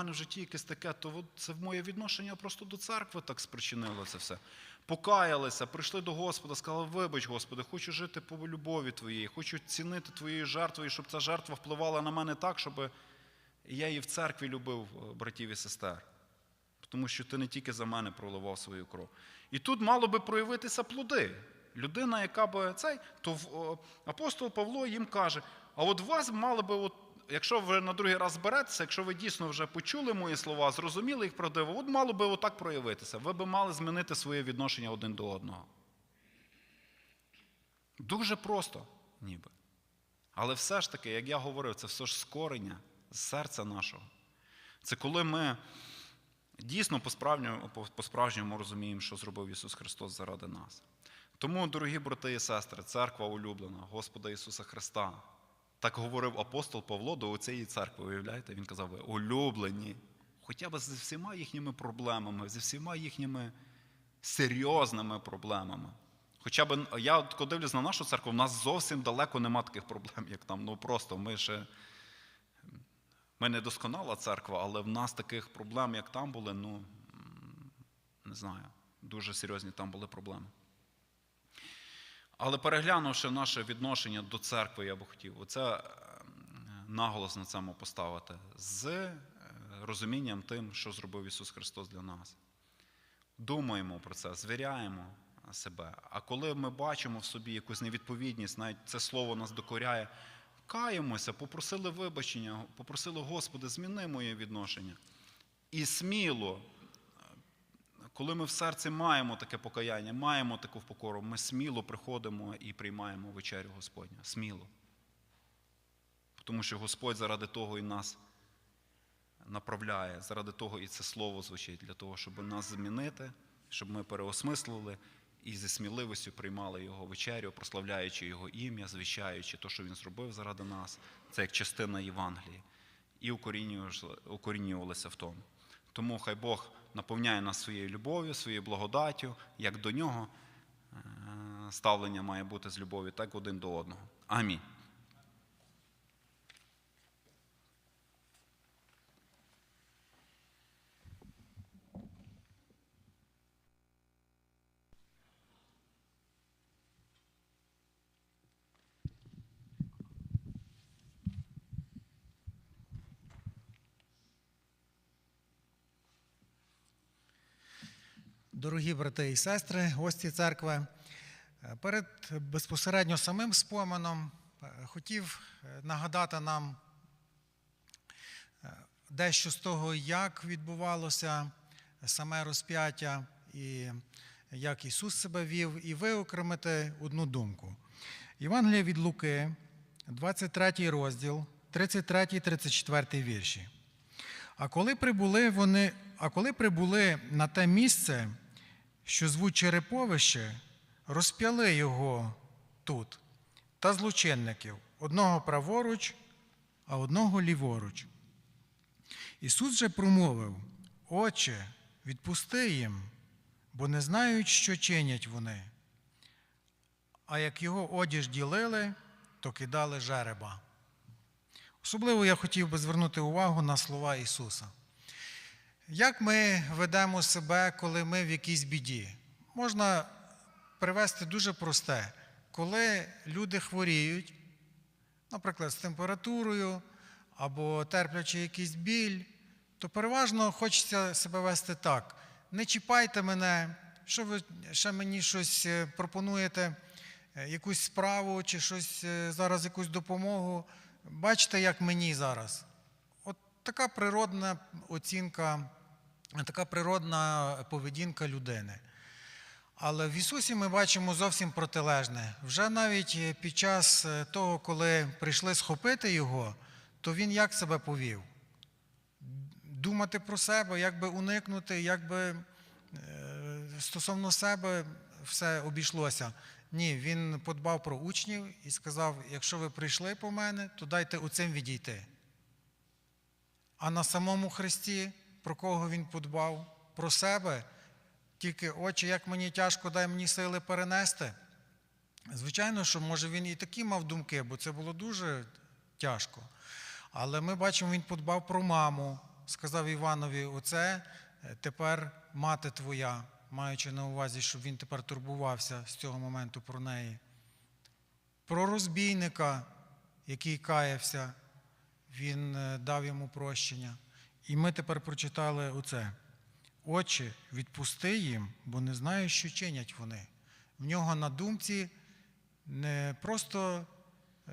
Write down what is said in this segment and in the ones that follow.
мене в житті якесь таке, то це моє відношення просто до церкви так спричинило це все. Покаялися, прийшли до Господа, сказали, вибач, Господи, хочу жити по любові Твоєї, хочу цінити Твоєю жертвою, щоб ця жертва впливала на мене так, щоб я і в церкві любив е, братів і сестер. Тому що ти не тільки за мене проливав свою кров. І тут мало би проявитися плоди. Людина, яка би цей, то апостол Павло їм каже: а от вас мало би, от, якщо ви на другий раз зберетеся, якщо ви дійсно вже почули мої слова, зрозуміли їх правдиво, от мало би отак проявитися. Ви би мали змінити своє відношення один до одного. Дуже просто, ніби. Але все ж таки, як я говорив, це все ж скорення з серця нашого. Це коли ми дійсно по-справжньому розуміємо, що зробив Ісус Христос заради нас. Тому, дорогі брати і сестри, церква улюблена, Господа Ісуса Христа. Так говорив апостол Павло до цієї церкви, уявляєте? Він казав, ви улюблені, хоча б зі всіма їхніми проблемами, зі всіма їхніми серйозними проблемами. Хоча б я дивлюсь на нашу церкву, в нас зовсім далеко нема таких проблем, як там. Ну просто ми ще ми не досконала церква, але в нас таких проблем, як там були, ну не знаю, дуже серйозні там були проблеми. Але переглянувши наше відношення до церкви, я би хотів оце е, наголос на цьому поставити з е, розумінням тим, що зробив Ісус Христос для нас. Думаємо про це, звіряємо себе. А коли ми бачимо в собі якусь невідповідність, навіть це слово нас докоряє, каємося, попросили вибачення, попросили Господи, зміни моє відношення. І сміло, коли ми в серці маємо таке покаяння, маємо таку покору, ми сміло приходимо і приймаємо вечерю Господню. Сміло. Тому що Господь заради того і нас направляє, заради того і це слово звучить, для того, щоб нас змінити, щоб ми переосмислили і зі сміливістю приймали Його вечерю, прославляючи Його ім'я, звіщаючи те, що Він зробив заради нас. Це як частина Євангелії. І укорінювалися в тому. Тому хай Бог наповняє нас своєю любов'ю, своєю благодаттю, як до нього е, ставлення має бути з любов'ю, так один до одного. Амінь. Дорогі брати і сестри, гості церкви, е, перед безпосередньо самим споменом е, хотів е, нагадати нам дещо з того, як відбувалося саме розп'яття і як Ісус себе вів, і виокремити одну думку. Євангелія від Луки, 23 розділ, 33-34 вірші. А коли прибули вони, а коли прибули на те місце, що звуть Череповище, розп'яли його тут та злочинників, одного праворуч, а одного ліворуч. Ісус же промовив: Отче, відпусти їм, бо не знають, що чинять вони. А як його одіж ділили, то кидали жереба. Особливо я хотів би звернути увагу на слова Ісуса. Як ми ведемо себе, коли ми в якійсь біді? Можна привести дуже просте, коли люди хворіють, наприклад, з температурою або терплячи якийсь біль, то переважно хочеться себе вести так. Не чіпайте мене, що ви ще мені щось е, пропонуєте, е, якусь справу чи щось е, зараз якусь допомогу. Бачите, як мені зараз. От така природна оцінка, така природна поведінка людини. Але в Ісусі ми бачимо зовсім протилежне. Вже навіть під час е, того, коли прийшли схопити Його, то Він як себе повів? Думати про себе, як би уникнути, як би е, стосовно себе все обійшлося. Ні, він подбав про учнів і сказав: якщо ви прийшли по мене, то дайте оцим відійти. А на самому Христі, про кого він подбав? Про себе, тільки очі, як мені тяжко, дай мені сили перенести. Звичайно, що може він і такі мав думки, бо це було дуже тяжко. Але ми бачимо, він подбав про маму сказав Іванові: Оце е, тепер мати твоя, маючи на увазі, щоб він тепер турбувався з цього моменту про неї. Про розбійника, який каявся, він е, дав йому прощення. І ми тепер прочитали оце. Отче, відпусти їм, бо не знаю, що чинять вони. В нього на думці не просто, е,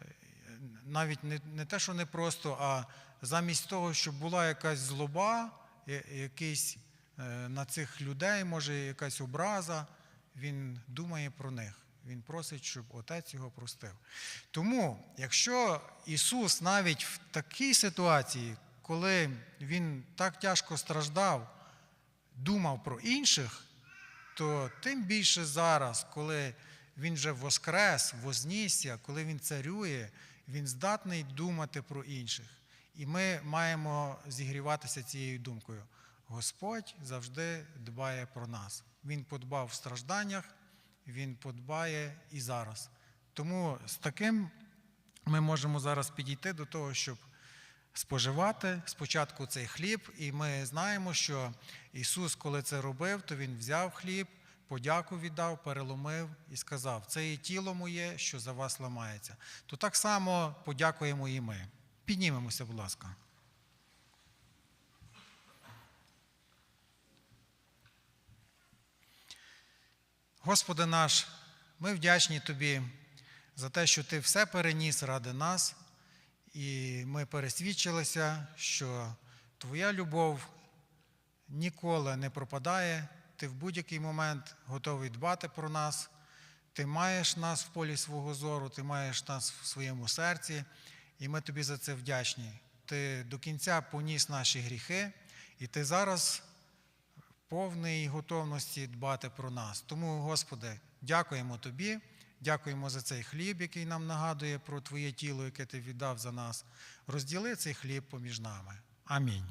навіть не, не те, що не просто, а замість того, щоб була якась злоба, я- якийсь е, на цих людей, може, якась образа, він думає про них. Він просить, щоб Отець його простив. Тому, якщо Ісус навіть в такій ситуації, коли Він так тяжко страждав, думав про інших, то тим більше зараз, коли він вже воскрес, вознісся, коли він царює, він здатний думати про інших. І ми маємо зігріватися цією думкою. Господь завжди дбає про нас. Він подбав в стражданнях, Він подбає і зараз. Тому з таким ми можемо зараз підійти до того, щоб споживати спочатку цей хліб, і ми знаємо, що Ісус, коли це робив, то Він взяв хліб, подяку віддав, переломив і сказав: Це є тіло моє, що за вас ламається. То так само подякуємо і ми. Піднімемося, будь ласка. Господи наш, ми вдячні Тобі за те, що Ти все переніс ради нас, і ми пересвідчилися, що Твоя любов ніколи не пропадає. Ти в будь-який момент готовий дбати про нас. Ти маєш нас в полі свого зору, ти маєш нас в своєму серці, і ми тобі за це вдячні. Ти до кінця поніс наші гріхи, і ти зараз повний готовності дбати про нас. Тому, Господи, дякуємо Тобі, дякуємо за цей хліб, який нам нагадує про Твоє тіло, яке Ти віддав за нас. Розділи цей хліб поміж нами. Амінь.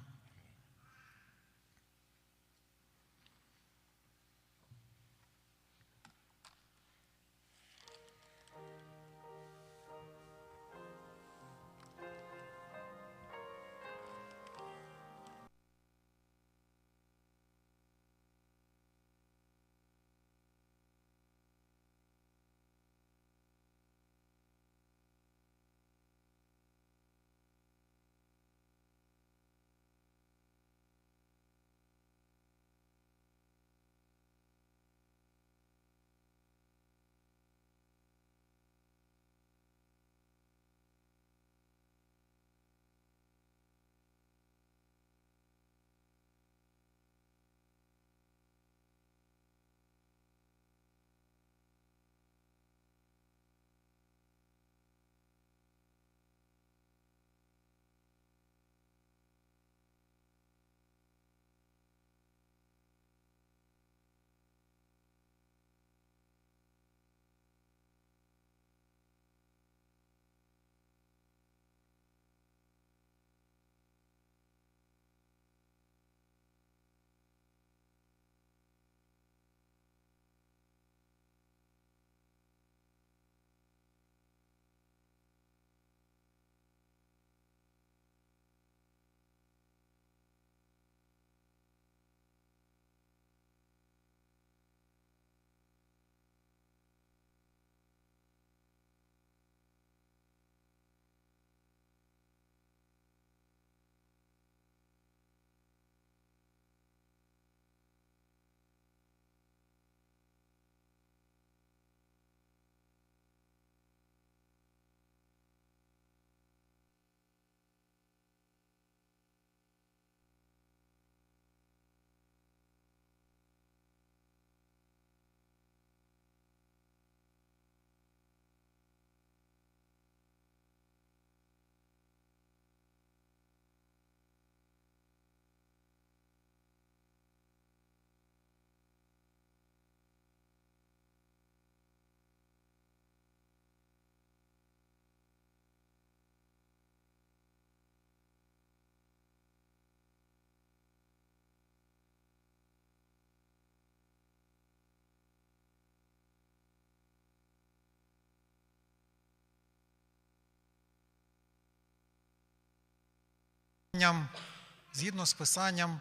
Згідно з писанням,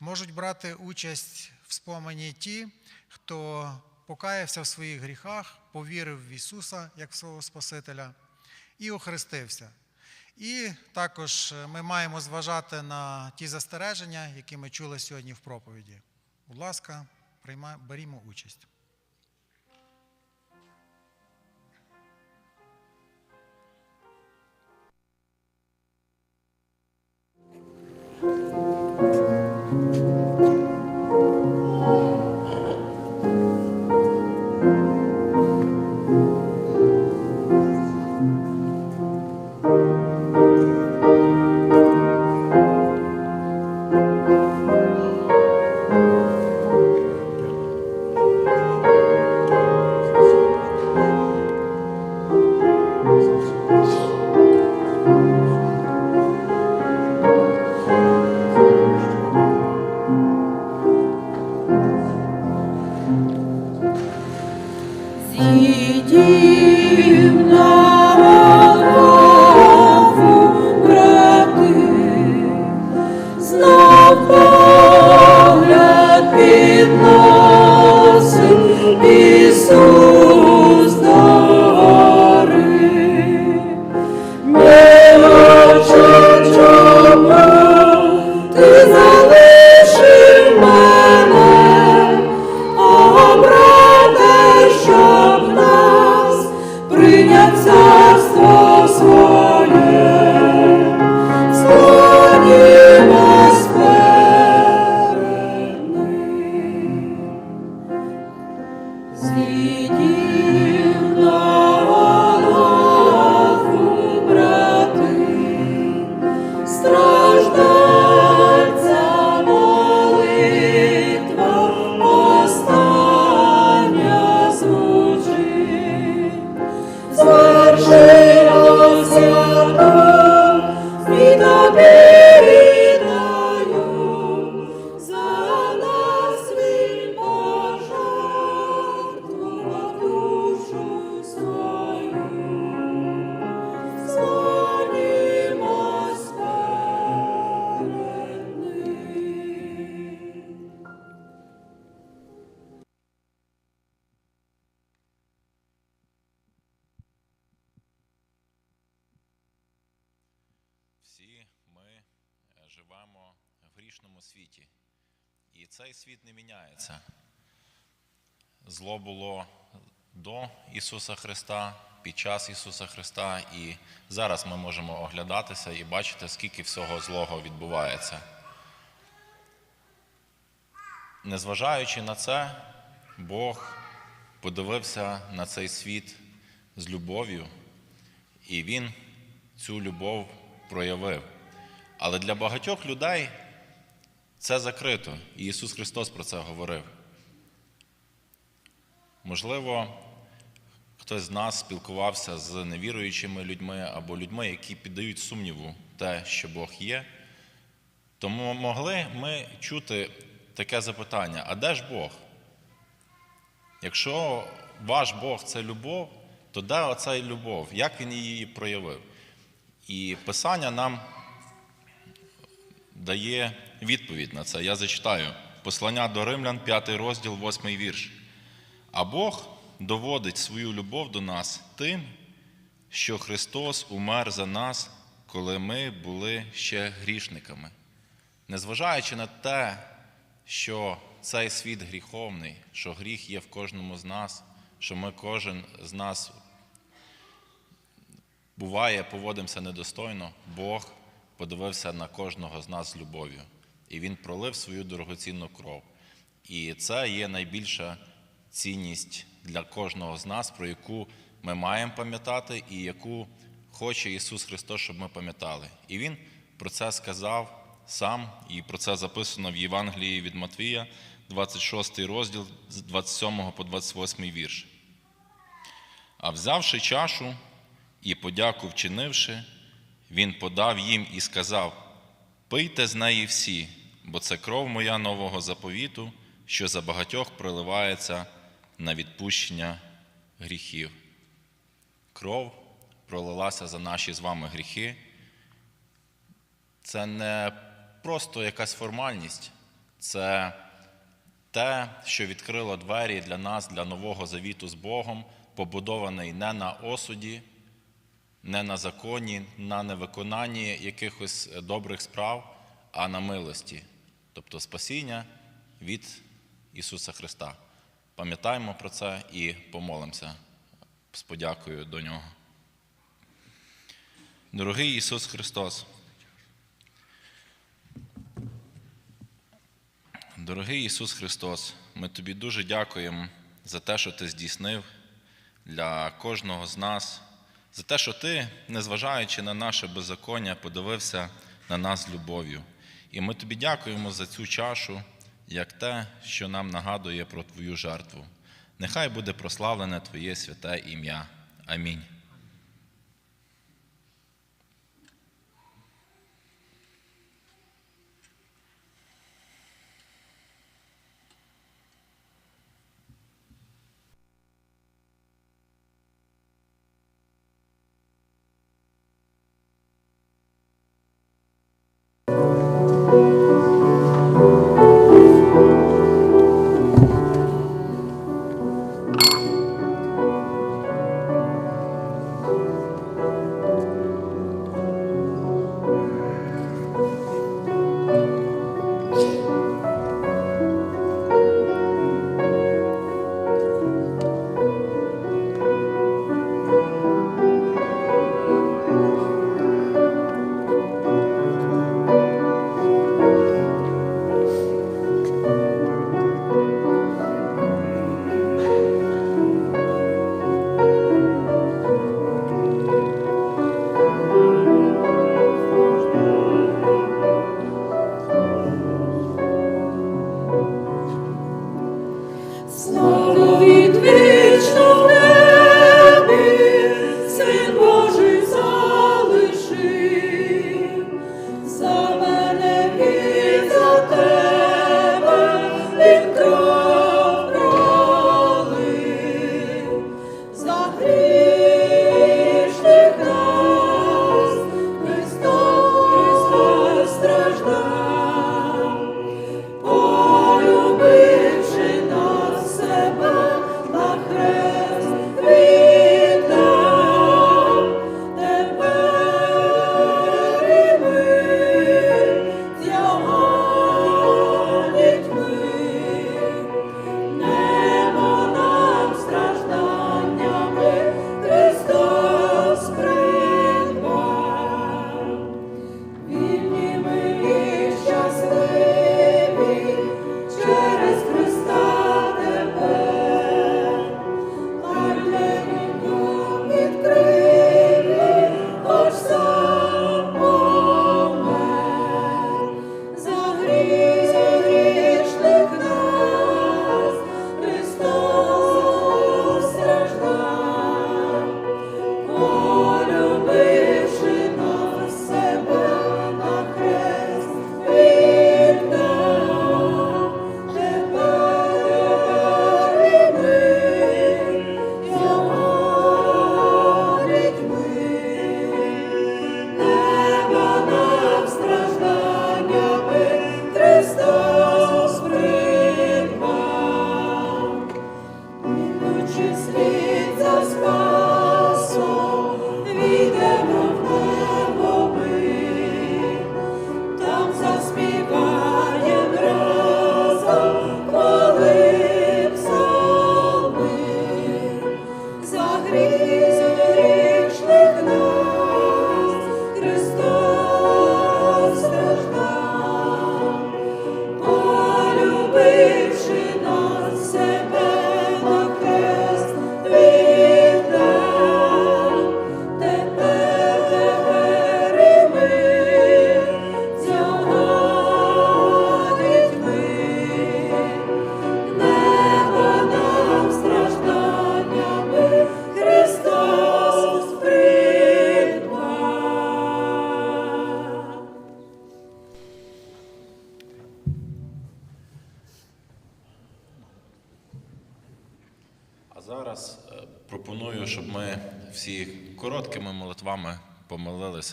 можуть брати участь в спомені ті, хто покаявся в своїх гріхах, повірив в Ісуса як в свого Спасителя і охрестився. І також е, ми маємо зважати на ті застереження, які ми чули сьогодні в проповіді. Будь ласка, приймай, берімо участь. Зійдім живемо в грішному світі, і цей світ не міняється. Зло було до Ісуса Христа, під час Ісуса Христа, і зараз ми можемо оглядатися і бачити, скільки всього злого відбувається. Незважаючи на це, Бог подивився на цей світ з любов'ю, і Він цю любов проявив. Але для багатьох людей це закрито, і Ісус Христос про це говорив. Можливо, хтось з нас спілкувався з невіруючими людьми або людьми, які піддають сумніву те, що Бог є. Тому могли ми чути таке запитання: а де ж Бог? Якщо ваш Бог це любов, то де оця любов? Як він її проявив? І Писання нам дає відповідь на це. Я зачитаю послання до Римлян, 5 розділ, 8 вірш. А Бог доводить свою любов до нас тим, що Христос умер за нас, коли ми були ще грішниками. Незважаючи на те, що цей світ гріховний, що гріх є в кожному з нас, що ми кожен з нас буває, поводимося недостойно, Бог подивився на кожного з нас з любов'ю. І Він пролив свою дорогоцінну кров. І це є найбільша цінність для кожного з нас, про яку ми маємо пам'ятати і яку хоче Ісус Христос, щоб ми пам'ятали. І Він про це сказав сам, і про це записано в Євангелії від Матвія, 26 розділ з 27 по 28 вірш. А взявши чашу і подяку вчинивши, він подав їм і сказав: Пийте з неї всі, бо це кров моя нового заповіту, що за багатьох проливається на відпущення гріхів. Кров пролилася за наші з вами гріхи. Це не просто якась формальність, це те, що відкрило двері для нас, для нового завіту з Богом, побудований не на осуді, не на законі, на невиконанні якихось добрих справ, а на милості, тобто спасіння від Ісуса Христа. Пам'ятаємо про це і помолимося з подякою до Нього. Дорогий Ісус Христос, Дорогий Ісус Христос, ми Тобі дуже дякуємо за те, що Ти здійснив для кожного з нас, за те, що Ти, незважаючи на наше беззаконня, подивився на нас любов'ю. І ми Тобі дякуємо за цю чашу, як те, що нам нагадує про Твою жертву. Нехай буде прославлене Твоє святе ім'я. Амінь.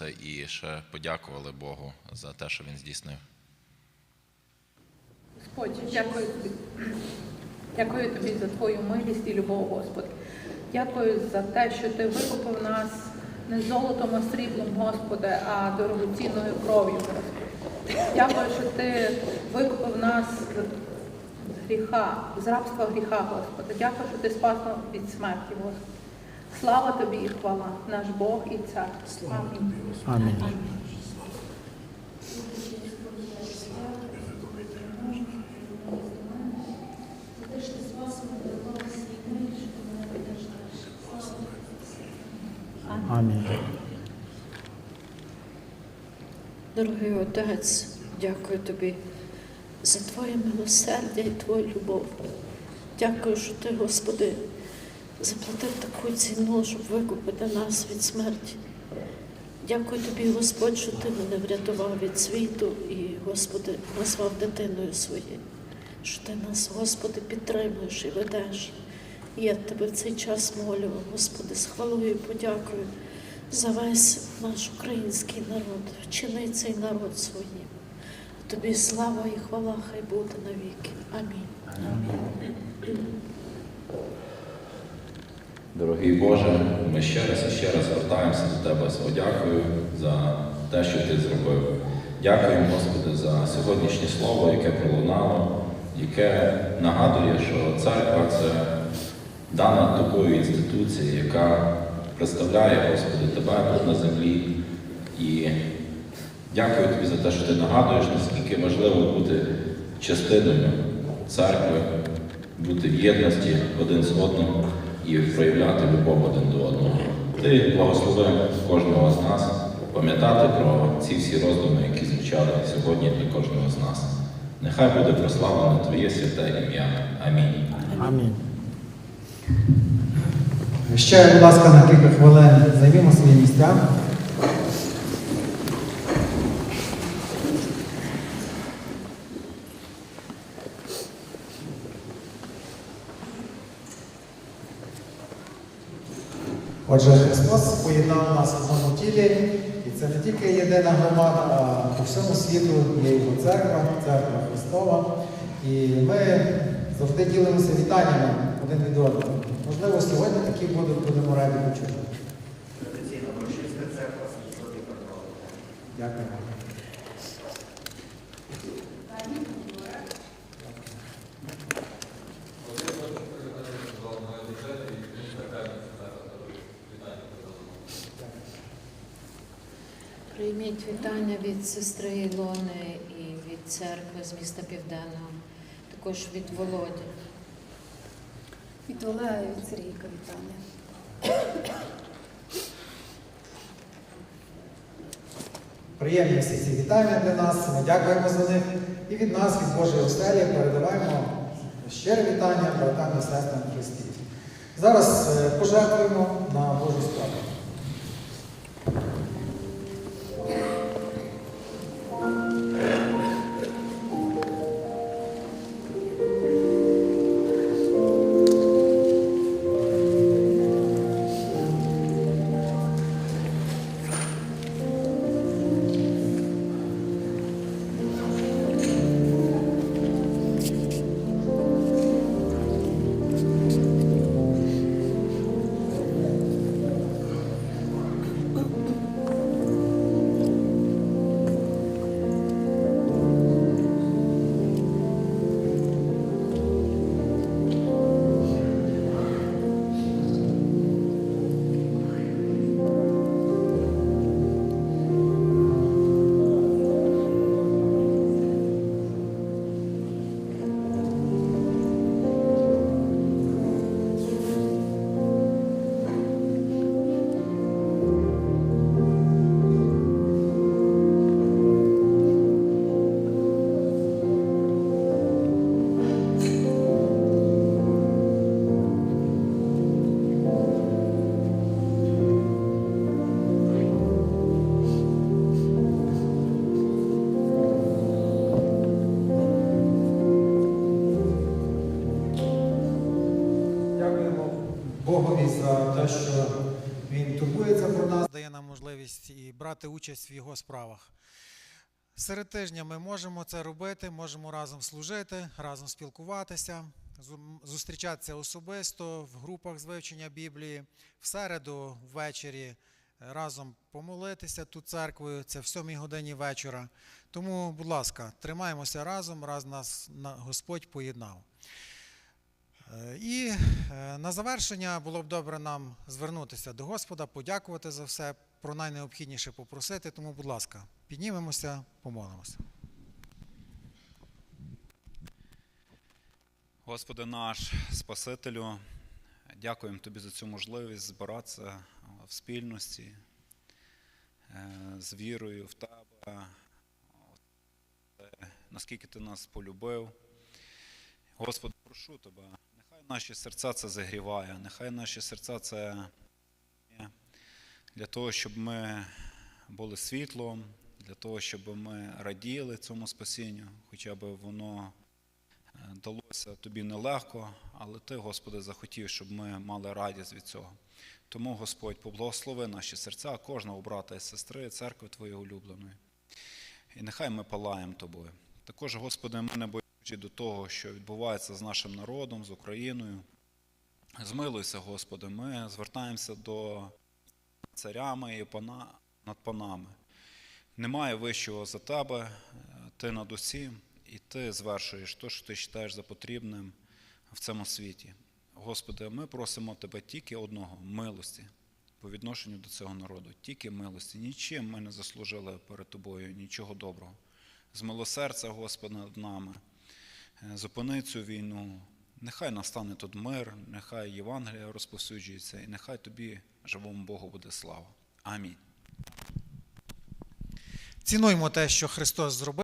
Помолилися і ще подякували Богу за те, що Він здійснив. Господь, дякую тобі. Дякую тобі за твою милість і любов, Господи. Дякую за те, що ти викупив нас не золотом, а сріблом, Господи, а дорогоцінною кров'ю. Дякую, що ти викупив нас з гріха, з рабства гріха, Господи. Дякую, що ти спас нас від смерті, Господи. Слава тобі і хвала, наш Бог і Цар. Амінь. Амінь. Амінь. Дорогий Отець, дякую тобі за Твоє милосердя і Твою любов. Дякую, що Ти, Господи, заплатив таку ціну, щоб викупити нас від смерті. Дякую тобі, Господь, що Ти мене врятував від світу і, Господи, назвав дитиною своєю. Що Ти нас, Господи, підтримуєш і ведеш. І я тебе в цей час молю, Господи, з хвалою і подякою за весь наш український народ. Вчини цей народ своїм. Тобі слава і хвала хай буде навіки. Амінь. Дорогий Боже, ми ще раз і ще раз звертаємося до Тебе з подякою за те, що Ти зробив. Дякуємо, Господи, за сьогоднішнє слово, яке пролунало, яке нагадує, що церква це дана тобою інституція, яка представляє, Господи, Тебе тут на землі. І дякую Тобі за те, що ти нагадуєш, наскільки важливо бути частиною церкви, бути в єдності один з одним і проявляти любов один до одного. Ти благослови кожного з нас пам'ятати про ці всі роздуми, які звучали сьогодні для кожного з нас. Нехай буде прославлено Твоє святе ім'я. Амінь. Амінь. Ще, будь ласка, на кілька хвилин займімо свої місця. Отже, Христос поєднав нас в одному тілі, і це не тільки єдина громада, а по всьому світу є його церква, церква Христова. І ми завжди ділимося вітаннями один від одного. Можливо, сьогодні такі будуть, будемо раді почути. Традиційно Брошівська церква Святої Дякую. Прийміть вітання від сестри Ілони і від церкви з міста Південного, також від Володі. Від Олега і від Сергійка вітання. Приємні всі ці вітання для нас. Ми дякуємо за них. І від нас, від Божої оселі, передаваємо щире вітання братам і сестрам Христі. Зараз е, пожертвуємо на Божу справу. Брати участь в його справах. Серед тижня ми можемо це робити, можемо разом служити, разом спілкуватися, зустрічатися особисто в групах з вивчення Біблії, в середу ввечері разом помолитися тут церквою, це в 7 годині вечора. Тому, будь ласка, тримаємося разом, раз нас Господь поєднав. Е, І е, на завершення було б добре нам звернутися до Господа, подякувати за все, про найнеобхідніше попросити. Тому, будь ласка, піднімемося, помолимося. Господи наш Спасителю, дякуємо Тобі за цю можливість збиратися в спільності е, з вірою в Тебе, е, наскільки Ти нас полюбив. Господи, прошу Тебе, нехай наші серця це загріває, нехай наші серця це для того, щоб ми були світлом, для того, щоб ми раділи цьому спасінню, хоча б воно е, далося тобі нелегко, але ти, Господи, захотів, щоб ми мали радість від цього. Тому, Господь, поблагослови наші серця, кожного брата і сестри, церкви Твоєї улюбленої. І нехай ми палаємо Тобою. Також, Господи, ми не боючи до того, що відбувається з нашим народом, з Україною. Змилуйся, Господи, ми звертаємося до царями і пана, над панами. Немає вищого за тебе, е, ти над усім, і ти звершуєш те, що ти вважаєш за потрібним в цьому світі. Господи, ми просимо тебе тільки одного милості по відношенню до цього народу, тільки милості. Нічим ми не заслужили перед тобою нічого доброго. З милосердя, Господи, над нами. Е, Зупини цю війну. Нехай настане тут мир, нехай Євангелія розповсюджується, і нехай тобі, живому Богу, буде слава. Амінь. Цінуймо те, що Христос зробив.